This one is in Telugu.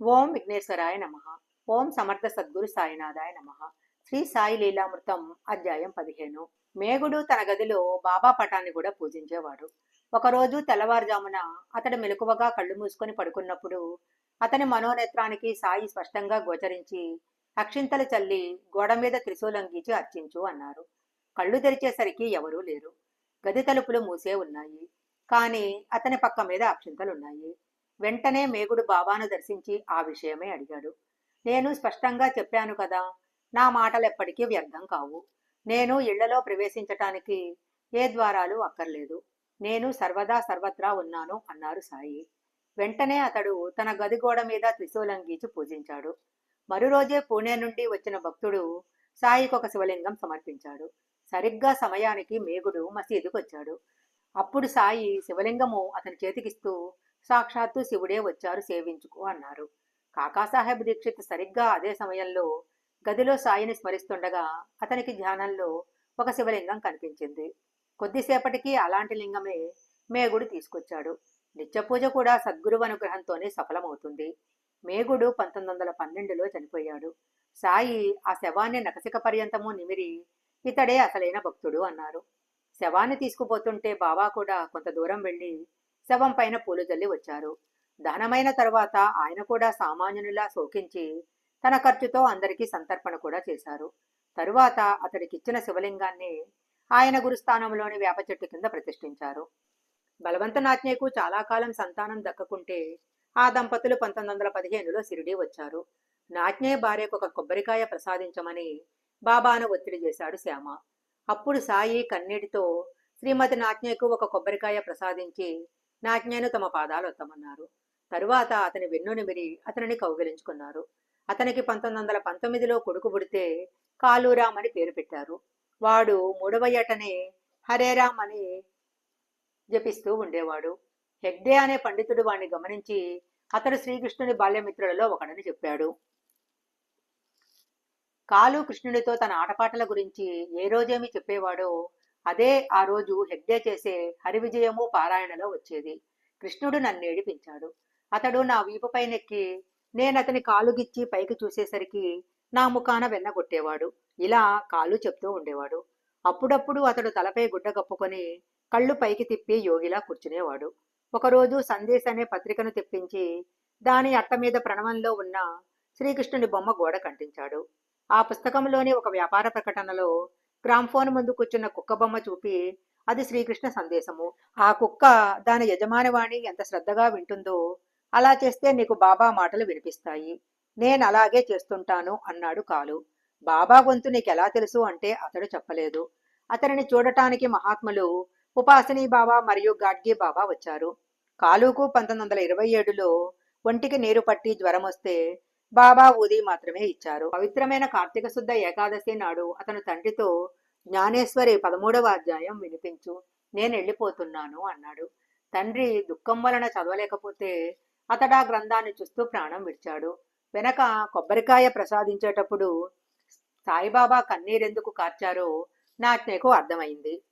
ఓం విఘ్నేశ్వరాయ నమ. ఓం సమర్థ సద్గురు సాయినాథాయ నమ. శ్రీ సాయి లీలామృతం అధ్యాయం పదిహేను. మేగుడు తన గదిలో బాబా పటాన్ని కూడా పూజించేవాడు. ఒకరోజు తెల్లవారుజామున అతడు మెలకువగా కళ్ళు మూసుకొని పడుకున్నప్పుడు అతని మనోనేత్రానికి సాయి స్పష్టంగా గోచరించి అక్షింతలు చల్లి గోడ మీద త్రిశూలం గీచి అర్చించు అన్నారు. కళ్ళు తెరిచేసరికి ఎవరూ లేరు. గది తలుపులు మూసే ఉన్నాయి. కానీ అతని పక్క మీద అక్షింతలున్నాయి వెంటనే మేగుడు బాబాను దర్శించి ఆ విషయమే అడిగాడు. నేను స్పష్టంగా చెప్పాను కదా నా మాటలు ఎప్పటికీ వ్యర్థం కావు. నేను ఇళ్ళలో ప్రవేశించటానికి ఏ ద్వారాలు అక్కర్లేదు. నేను సర్వదా సర్వత్రా ఉన్నాను అన్నారు సాయి. వెంటనే అతడు తన గది గోడ మీద త్రిశూలం గీచి పూజించాడు. మరురోజే పూణే నుండి వచ్చిన భక్తుడు సాయికి ఒక శివలింగం సమర్పించాడు. సరిగ్గా సమయానికి మేగుడు మసీదుకు వచ్చాడు అప్పుడు సాయి శివలింగము అతని చేతికిస్తూ సాక్షాత్తు శివుడే వచ్చారు సేవించుకో అన్నారు. కాకాసాహెబ్ దీక్షిత్ సరిగ్గా అదే సమయంలో గదిలో సాయిని స్మరిస్తుండగా అతనికి ధ్యానంలో ఒక శివలింగం కనిపించింది. కొద్దిసేపటికి అలాంటి లింగమే మేగుడు తీసుకొచ్చాడు. నిత్యపూజ కూడా సద్గురు అనుగ్రహంతోనే సఫలమవుతుంది. మేగుడు పంతొమ్మిది వందల పన్నెండులో చనిపోయాడు. సాయి ఆ శవాన్ని నకసిక పర్యంతము నిమిరి ఇతడే అసలైన భక్తుడు అన్నారు. శవాన్ని తీసుకుపోతుంటే బావా కూడా కొంత దూరం వెళ్ళి శవం పైన పూలు జల్లి వచ్చారు. దహనమైన తర్వాత ఆయన కూడా సామాన్యునిలా శోకించి తన ఖర్చుతో అందరికీ సంతర్పణ కూడా చేశారు. తరువాత అతడికిచ్చిన శివలింగాన్ని ఆయన గురుస్థానంలోని వేప చెట్టు కింద ప్రతిష్ఠించారు. బలవంత నాట్యకు చాలా కాలం సంతానం దక్కకుంటే ఆ దంపతులు పంతొమ్మిది వందల పదిహేనులో సిరిడి వచ్చారు. నాట్నే భార్యకు ఒక కొబ్బరికాయ ప్రసాదించమని బాబాను ఒత్తిడి చేశాడు శ్యామ. అప్పుడు సాయి కన్నీటితో శ్రీమతి నాట్నేకు ఒక కొబ్బరికాయ ప్రసాదించి నాజ్ఞను తమ పాదాలు వద్దమన్నారు తరువాత అతని వెన్ను నిమిరి అతనిని కౌగిలించుకున్నారు. అతనికి పంతొమ్మిది వందల పంతొమ్మిదిలో కొడుకు పుడితే కాలూరామ్ అని పేరు పెట్టారు. వాడు మూడవ ఏటనే హరేరామ్ అని జపిస్తూ ఉండేవాడు. హెగ్డే అనే పండితుడు వాణ్ణి గమనించి అతడు శ్రీకృష్ణుని బాల్యమిత్రులలో ఒకడని చెప్పాడు. కాలు కృష్ణుడితో తన ఆటపాటల గురించి ఏ రోజేమి చెప్పేవాడో అదే ఆ రోజు హెగ్డే చేసే హరివిజయము పారాయణలో వచ్చేది. కృష్ణుడు నన్నేడిపించాడు అతడు నా వీపుపై నెక్కి నేనతని కాలుగిచ్చి పైకి చూసేసరికి నా ముఖాన వెన్నగొట్టేవాడు ఇలా కాలు చెప్తూ ఉండేవాడు. అప్పుడప్పుడు అతడు తలపై గుడ్డ కప్పుకొని కళ్ళు పైకి తిప్పి యోగిలా కూర్చునేవాడు. ఒకరోజు సందేశ్ అనే పత్రికను తెప్పించి దాని అట్ట మీద ప్రణవంలో ఉన్న శ్రీకృష్ణుని బొమ్మ గోడ కంటించాడు. ఆ పుస్తకంలోని ఒక వ్యాపార ప్రకటనలో గ్రామ్ఫోన్ ముందు కూర్చున్న కుక్క బొమ్మ చూపి అది శ్రీకృష్ణ సందేశము. ఆ కుక్క దాని యజమానివాణి ఎంత శ్రద్ధగా వింటుందో అలా చేస్తే నీకు బాబా మాటలు వినిపిస్తాయి. నేను అలాగే చేస్తుంటాను అన్నాడు కాలు. బాబా గొంతు నీకు ఎలా తెలుసు? అంటే అతడు చెప్పలేదు. అతనిని చూడటానికి మహాత్ములు ఉపాసనీ బాబా మరియు గాడ్గి బాబా వచ్చారు. కాలుకు పంతొమ్మిది వందల ఇరవై ఏడులో ఒంటికి నీరు పట్టి జ్వరం వస్తే బాబా ఊది మాత్రమే ఇచ్చారు. పవిత్రమైన కార్తీక శుద్ధ ఏకాదశి నాడు అతను తండ్రితో జ్ఞానేశ్వరి పదమూడవ అధ్యాయం వినిపించు. నేను వెళ్ళిపోతున్నాను అన్నాడు. తండ్రి దుఃఖం వలన చదవలేకపోతే అతడా గ్రంథాన్ని చూస్తూ ప్రాణం విడిచాడు. వెనక కొబ్బరికాయ ప్రసాదించేటప్పుడు సాయిబాబా కన్నీరెందుకు కార్చారో? నాకు అర్థమైంది.